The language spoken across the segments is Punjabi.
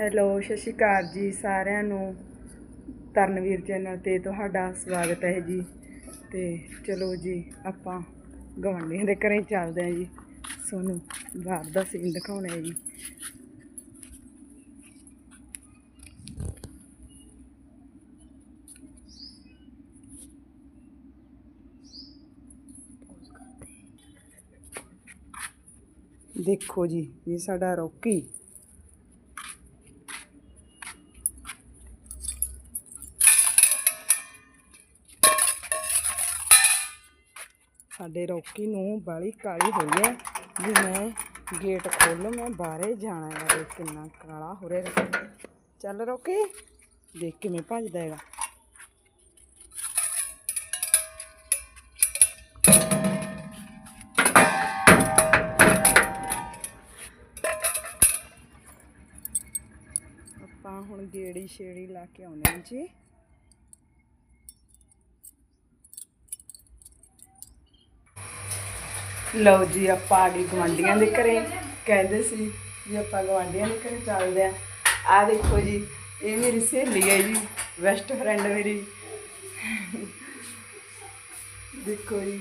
ਹੈਲੋ, ਸਤਿ ਸ਼੍ਰੀ ਅਕਾਲ ਜੀ ਸਾਰਿਆਂ ਨੂੰ। ਤਰਨਵੀਰ ਚੈਨਲ ਤੇ ਤੁਹਾਡਾ ਸਵਾਗਤ ਹੈ ਜੀ। ਤੇ ਚਲੋ ਜੀ, ਆਪਾਂ ਗਵਾਂਢੀਆਂ ਦੇ ਘਰੇ ਚੱਲਦੇ ਹਾਂ ਜੀ। ਤੁਹਾਨੂੰ ਬਾਹਰ ਦਾ ਸੀਨ ਦਿਖਾਉਣਾ ਹੈ ਜੀ। ਦੇਖੋ ਜੀ, ਇਹ ਸਾਡਾ ਰੋਕੀ। ਸਾਡੇ ਰੋਕੀ ਨੂੰ ਬਾਲੀ ਕਾਲੀ ਹੋਈ ਹੈ ਵੀ ਮੈਂ ਗੇਟ ਖੋਲ੍ਹ ਮੈਂ ਬਾਹਰੇ ਜਾਣਾ ਹੈ ਦੇਖ ਕਿੰਨਾ ਕਾਲਾ ਹੋ ਰਿਹਾ ਚੱਲ ਰੋਕੀ, ਦੇਖ ਕਿਵੇਂ ਭੱਜਦਾ ਹੈਗਾ। ਆਪਾਂ ਹੁਣ ਗੇੜੀ ਛੇੜੀ ਲਾ ਕੇ ਆਉਂਦੇ ਹਾਂ ਜੀ। ਲਓ ਜੀ, ਆਪਾਂ ਆ ਗਏ ਗਵਾਂਢੀਆਂ ਦੇ ਘਰੇ। ਕਹਿੰਦੇ ਸੀ ਵੀ ਆਪਾਂ ਗਵਾਂਢੀਆਂ ਦੇ ਘਰੇ ਚੱਲਦੇ ਆ ਆ ਦੇਖੋ ਜੀ, ਇਹ ਮੇਰੀ ਸਹੇਲੀ ਹੈ ਜੀ ਬੈਸਟ ਫਰੈਂਡ ਮੇਰੀ। ਦੇਖੋ ਜੀ।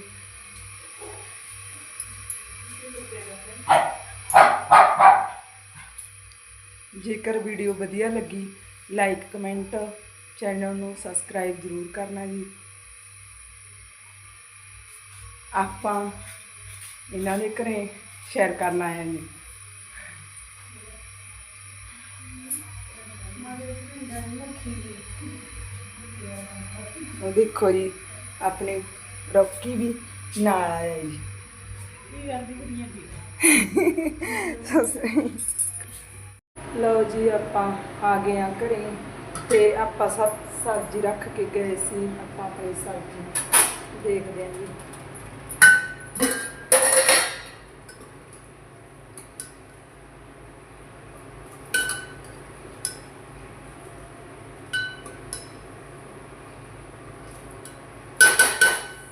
ਜੇਕਰ ਵੀਡੀਓ ਵਧੀਆ ਲੱਗੀ ਲਾਈਕ ਕਮੈਂਟ ਚੈਨਲ ਨੂੰ ਸਬਸਕ੍ਰਾਈਬ ਜ਼ਰੂਰ ਕਰਨਾ ਜੀ। ਆਪਾਂ ਇਹਨਾਂ ਦੇ ਘਰੇ ਸ਼ੇਅਰ ਕਰਨ ਆਏ ਹਾਂ ਜੀ। ਉਹ ਦੇਖੋ ਜੀ, ਆਪਣੇ ਰੌਕੀ ਵੀ ਨਾਲ ਆਇਆ ਜੀ। ਲਓ ਜੀ, ਆਪਾਂ ਆ ਗਏ ਆ ਘਰੇ ਤੇ ਆਪਾਂ ਸਬ ਸਬਜ਼ੀ ਰੱਖ ਕੇ ਗਏ ਸੀ। ਆਪਾਂ ਆਪਣੀ ਸਬਜ਼ੀ ਦੇਖਦੇ ਹਾਂ ਜੀ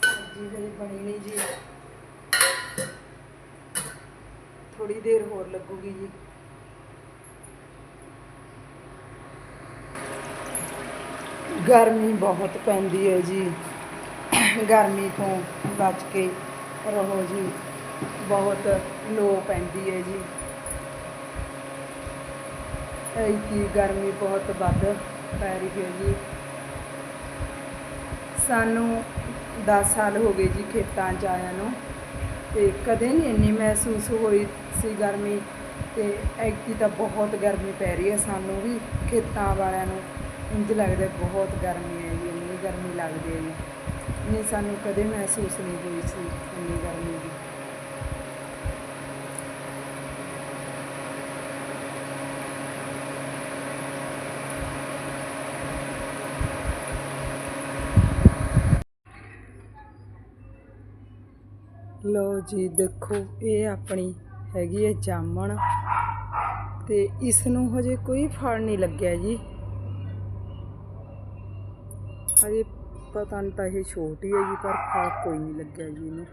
ਸਬਜ਼ੀ ਹਜੇ ਬਣੀ ਨਹੀਂ ਜੀ। ਥੋੜੀ ਦੇਰ ਹੋਰ ਲੱਗੂਗੀ ਜੀ। ਗਰਮੀ ਬਹੁਤ ਪੈਂਦੀ ਹੈ ਜੀ। ਗਰਮੀ ਤੋਂ ਬਚ ਕੇ ਰਹੋ ਜੀ। ਬਹੁਤ ਲੋ ਪੈਂਦੀ ਹੈ ਜੀ। ਕੀ ਗਰਮੀ ਬਹੁਤ ਵੱਧ ਪੈ ਰਹੀ ਹੈ ਜੀ। ਸਾਨੂੰ 10 ਸਾਲ ਹੋ ਗਏ ਜੀ ਖੇਤਾਂ 'ਚ ਆਇਆ ਨੂੰ ਤੇ ਕਦੇ ਨਹੀਂ ਇੰਨੀ ਮਹਿਸੂਸ ਹੋਈ ਸੀ ਗਰਮੀ ਤੇ ਐਤੀ ਤਾਂ ਬਹੁਤ ਗਰਮੀ ਪੈ ਰਹੀ ਹੈ ਸਾਨੂੰ ਵੀ ਖੇਤਾਂ ਵਾਲਿਆਂ ਨੂੰ ਇੰਜ ਲੱਗਦਾ ਬਹੁਤ ਗਰਮੀ ਹੈ ਜੀ, ਇੰਨੀ ਗਰਮੀ ਲੱਗਦੀ ਹੈ ਜੀ। ਨਹੀਂ, ਸਾਨੂੰ ਕਦੇ ਮਹਿਸੂਸ ਨਹੀਂ ਹੋਈ ਸੀ ਇੰਨੀ ਗਰਮੀ ਦੀ। ਲਓ ਜੀ, ਦੇਖੋ, ਇਹ ਆਪਣੀ ਹੈਗੀ ਹੈ ਜਾਮਣ। ਤੇ ਇਸ ਨੂੰ ਹਜੇ ਕੋਈ ਫਲ ਨਹੀਂ ਲੱਗਿਆ ਜੀ। ਹਜੇ ਪਤਾ ਨਹੀਂ ਤਾਂ ਇਹ ਛੋਟੀ ਹੈ ਜੀ, ਪਰ ਫਲ ਕੋਈ ਨਹੀਂ ਲੱਗਿਆ ਜੀ ਇਹਨੂੰ।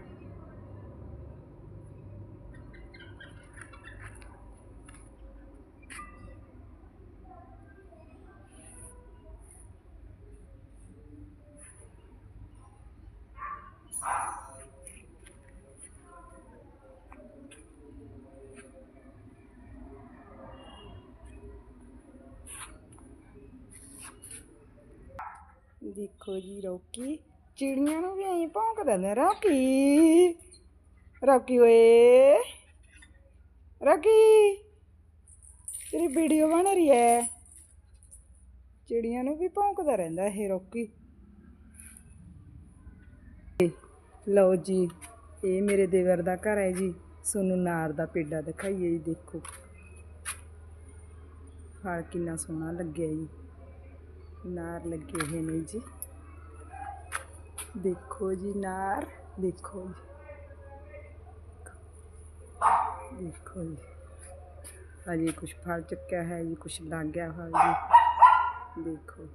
ਦੇਖੋ ਜੀ ਰੋਕੀ, ਚਿੜੀਆਂ ਨੂੰ ਵੀ ਐਂ ਭੌਂਕਦਾ ਨੇ ਰੋਕੀ। ਰੋਕੀ ਓਏ। ਰੋਕੀ, ਤੇਰੀ ਵੀਡੀਓ ਬਣ ਰਹੀ ਹੈ ਚਿੜੀਆਂ ਨੂੰ ਵੀ ਭੌਂਕਦਾ ਰਹਿੰਦਾ ਇਹ ਰੋਕੀ। ਲਓ ਜੀ, ਇਹ ਮੇਰੇ ਦੇਵਰ ਦਾ ਘਰ ਹੈ ਜੀ। ਸੋਨੂੰ ਨਾਰ ਦਾ ਪੇਡਾ ਦਿਖਾਈਏ ਜੀ, ਦੇਖੋ। ਫਲ ਕਿੰਨਾ ਸੋਹਣਾ ਲੱਗਿਆ ਜੀ। ਨਾਰ ਲੱਗੇ ਹੋਏ ਨੇ ਜੀ ਦੇਖੋ ਜੀ ਨਾਰ ਦੇਖੋ ਜੀ ਦੇਖੋ ਜੀ ਹਜੇ ਕੁਝ ਫਲ ਚੁੱਕਿਆ ਹੈ ਜੀ ਕੁਝ ਲੱਗ ਗਿਆ ਫਲ ਜੀ ਦੇਖੋ